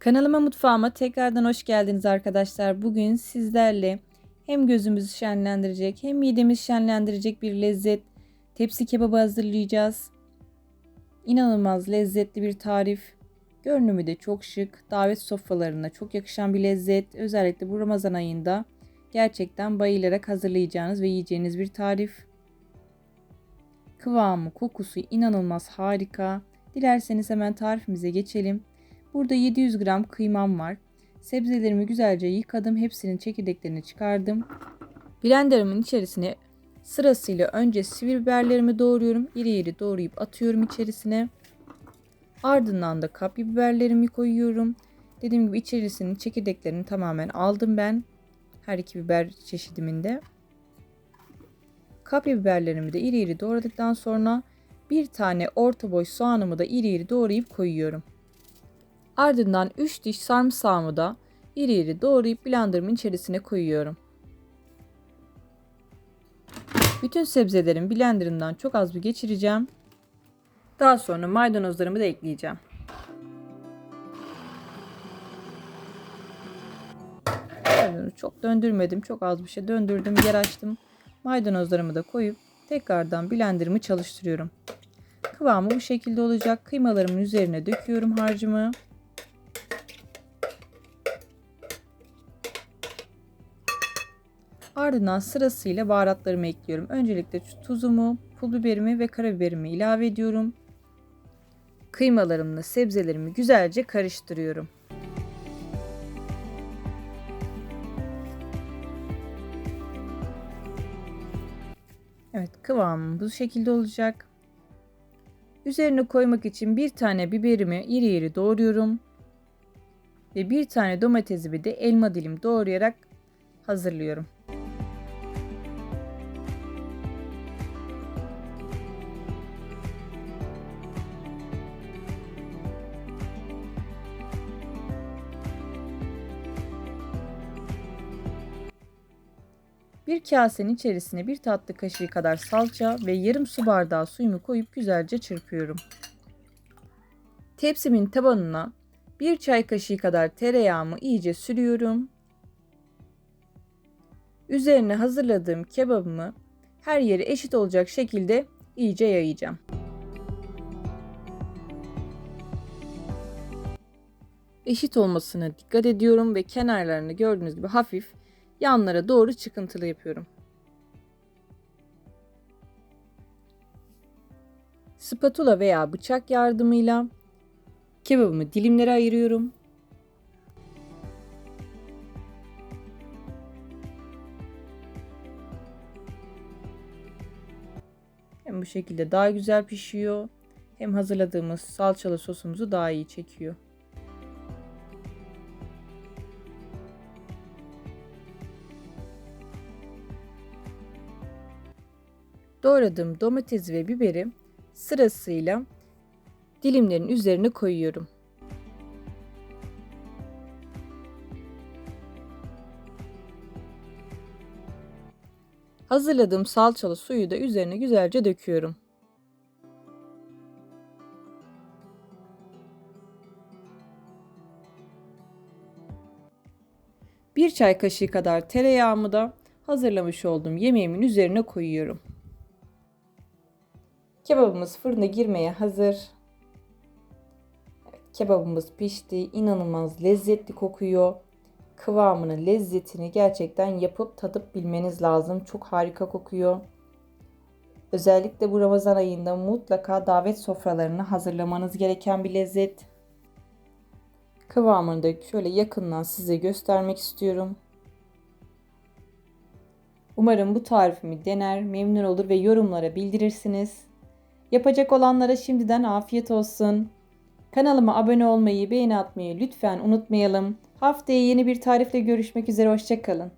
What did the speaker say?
Kanalıma mutfağıma tekrardan hoş geldiniz arkadaşlar. Bugün sizlerle hem gözümüzü şenlendirecek hem midemizi şenlendirecek bir lezzet tepsi kebabı hazırlayacağız. İnanılmaz lezzetli bir tarif. Görünümü de çok şık. Davet sofralarına çok yakışan bir lezzet. Özellikle bu Ramazan ayında gerçekten bayılarak hazırlayacağınız ve yiyeceğiniz bir tarif. Kıvamı, kokusu inanılmaz harika. Dilerseniz hemen tarifimize geçelim. Burada 700 gram kıymam var. Sebzelerimi güzelce yıkadım. Hepsinin çekirdeklerini çıkardım. Blenderımın içerisine sırasıyla önce sivri biberlerimi doğruyorum. İri iri doğrayıp atıyorum içerisine. Ardından da kapya biberlerimi koyuyorum. Dediğim gibi içerisinin çekirdeklerini tamamen aldım ben. Her iki biber çeşidiminde. Kapya biberlerimi de iri iri doğradıktan sonra bir tane orta boy soğanımı da iri iri doğrayıp koyuyorum. Ardından 3 diş sarımsağımı da iri iri doğrayıp blenderımın içerisine koyuyorum. Bütün sebzelerin blenderından çok az bir geçireceğim. Daha sonra maydanozlarımı da ekleyeceğim. Çok döndürmedim. Çok az bir şey döndürdüm. Yer açtım. Maydanozlarımı da koyup tekrardan blenderımı çalıştırıyorum. Kıvamı bu şekilde olacak. Kıymalarımın üzerine döküyorum harcımı. Ardından sırasıyla baharatlarımı ekliyorum. Öncelikle tuzumu, pul biberimi ve karabiberimi ilave ediyorum. Kıymalarımla sebzelerimi güzelce karıştırıyorum. Evet kıvamım bu şekilde olacak. Üzerine koymak için bir tane biberimi iri iri doğruyorum. Ve bir tane domatesimi de elma dilim doğrayarak hazırlıyorum. Bir kasenin içerisine bir tatlı kaşığı kadar salça ve yarım su bardağı suyumu koyup güzelce çırpıyorum. Tepsimin tabanına bir çay kaşığı kadar tereyağımı iyice sürüyorum. Üzerine hazırladığım kebabımı her yeri eşit olacak şekilde iyice yayacağım. Eşit olmasına dikkat ediyorum ve kenarlarını gördüğünüz gibi hafif yanlara doğru çıkıntılı yapıyorum. Spatula veya bıçak yardımıyla kebabımı dilimlere ayırıyorum. Hem bu şekilde daha güzel pişiyor hem hazırladığımız salçalı sosumuzu daha iyi çekiyor. Doğradığım domates ve biberi sırasıyla dilimlerin üzerine koyuyorum. Hazırladığım salçalı suyu da üzerine güzelce döküyorum. Bir çay kaşığı kadar tereyağımı da hazırlamış olduğum yemeğimin üzerine koyuyorum. Kebabımız fırına girmeye hazır. Evet, kebabımız pişti. İnanılmaz lezzetli kokuyor. Kıvamını, lezzetini gerçekten yapıp tadıp bilmeniz lazım. Çok harika kokuyor. Özellikle bu Ramazan ayında mutlaka davet sofralarını hazırlamanız gereken bir lezzet. Kıvamını da şöyle yakından size göstermek istiyorum. Umarım bu tarifimi dener, memnun olur ve yorumlara bildirirsiniz. Yapacak olanlara şimdiden afiyet olsun. Kanalıma abone olmayı, beğeni atmayı lütfen unutmayalım. Haftaya yeni bir tarifle görüşmek üzere, hoşçakalın.